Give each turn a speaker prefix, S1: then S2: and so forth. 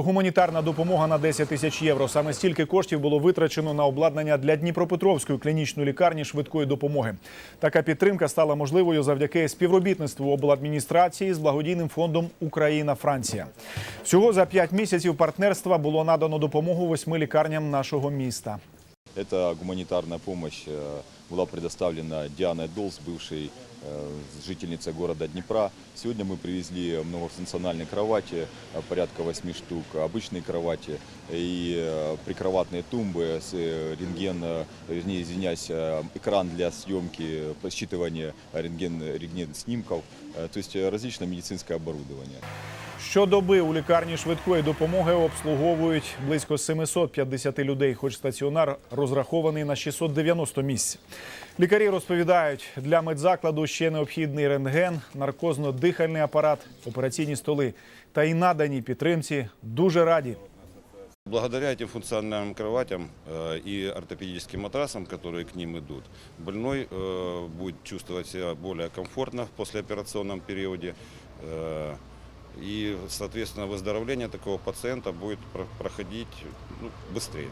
S1: Гуманітарна допомога на 10 тисяч євро. Саме стільки коштів було витрачено на обладнання для Дніпропетровської клінічної лікарні швидкої допомоги. Така підтримка стала можливою завдяки співробітництву обладміністрації з благодійним фондом Україна-Франція. Всього за 5 місяців партнерства було надано допомогу восьми лікарням нашого міста.
S2: Эта гуманитарная помощь э, была предоставлена Дианой Долс, бывшей э, жительницей города Днепра. Сегодня мы привезли многофункциональные кровати, э, порядка 8 штук, обычные кровати и прикроватные тумбы с рентген, вернее, извиняюсь, экран для съемки, посчитывания рентген, рентген снимков, то есть различное медицинское оборудование.
S1: Щодоби у лікарні швидкої допомоги обслуговують близько 750 людей, хоч стаціонар розрахований на 690 місць. Лікарі розповідають, для медзакладу ще необхідний рентген, наркозно-дихальний апарат, операційні столи та й наданій підтримці дуже раді.
S3: Благодаря этим функциональным кроватям э, и ортопедическим матрасам, которые к ним идут, больной э, будет чувствовать себя более комфортно в послеоперационном периоде. э, И, соответственно, выздоровление такого пациента будет про- проходить ну, быстрее.